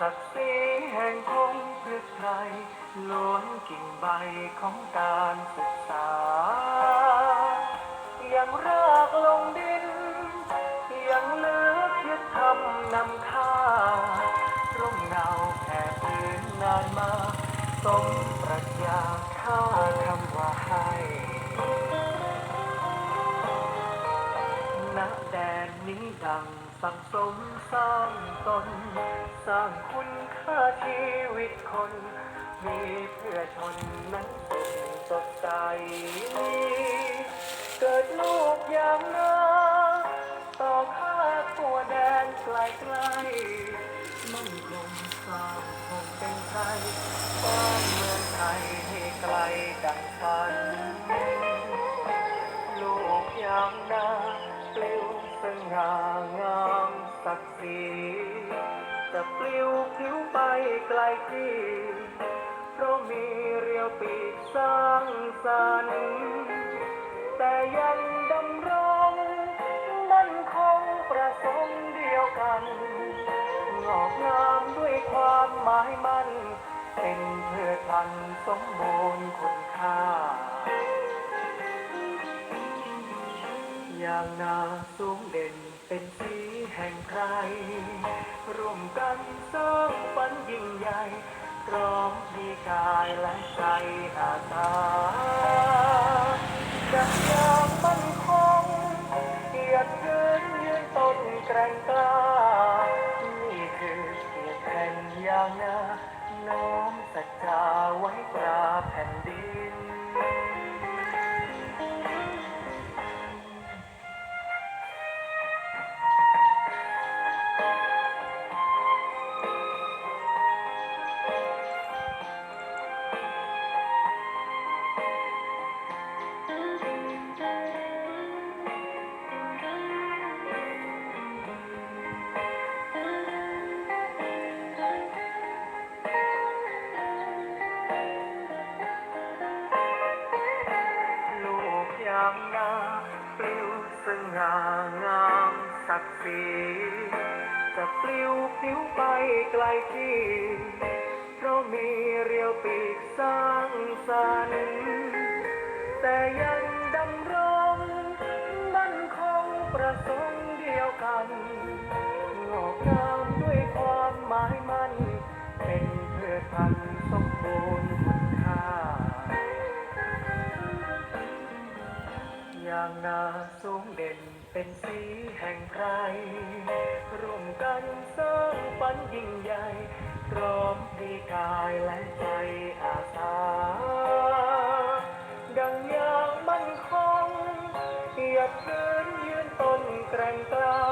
ศักดิ์ศรีแห่งคงพฤกไทยล้วนกิ่งใบของการศึกษา ยังรากลงดิน ยังเลือเพียรทำนำค่าร่มเงาแผ่พื้นนานมา สมปรัชญาค่าคำว่าให้ณแดนนี้ดัง สังสมสร้างตน สร้างคุณค่าชีวิตคน มีเพื่อชนนั้นสุขสดใส เกิดลูกอย่างนาต่อข้าตัวแดนไกลไกลมั่นคงสร้างคงเป็นไทยสร้างเมืองไทยให้ไกลดังฝัน ลูกยามนาปลิวสง่าีจะปลิวพลิ้วไปไกลที่เพราะมีเรียวปีกสร้างสรรค์แต่ยังดำรงมั่นคงประสงค์เดียวกันงอกงามด้วยความหมายมั่น เป็นเพื่อพันสมบูรณ์คุณค่า อย่างนาสูงเด่นเป็นสีแห่งใคร ร่วมกันสร้างฝันยิ่งใหญ่พร้อมมีกายและใจอาสาดังยางมันคงเกียรติยืนยืนต้นแกร่งกล้า นี่คือเกียรติแผ่นอย่างนาน้อมสัจจาไว้ตราแผ่นดิน ง่างามศักดิ์ศรีจะปลิวพลิ้วไปไกลที่เพราะมีเรียวปีกสร้างสรรค์แต่ยังดำรงมั่นคงประสงค์เดียวกันงอกงามด้วยความหมายมั่นเป็นเพื่อพันสมบูรณ์ ห่งไร ร่วมกันสร้างฝันยิ่งใหญ่ พร้อมดีกายและใจอาสา ดังอย่างมั่นคงเกียรติยืนยืนต้นแกร่งกล้า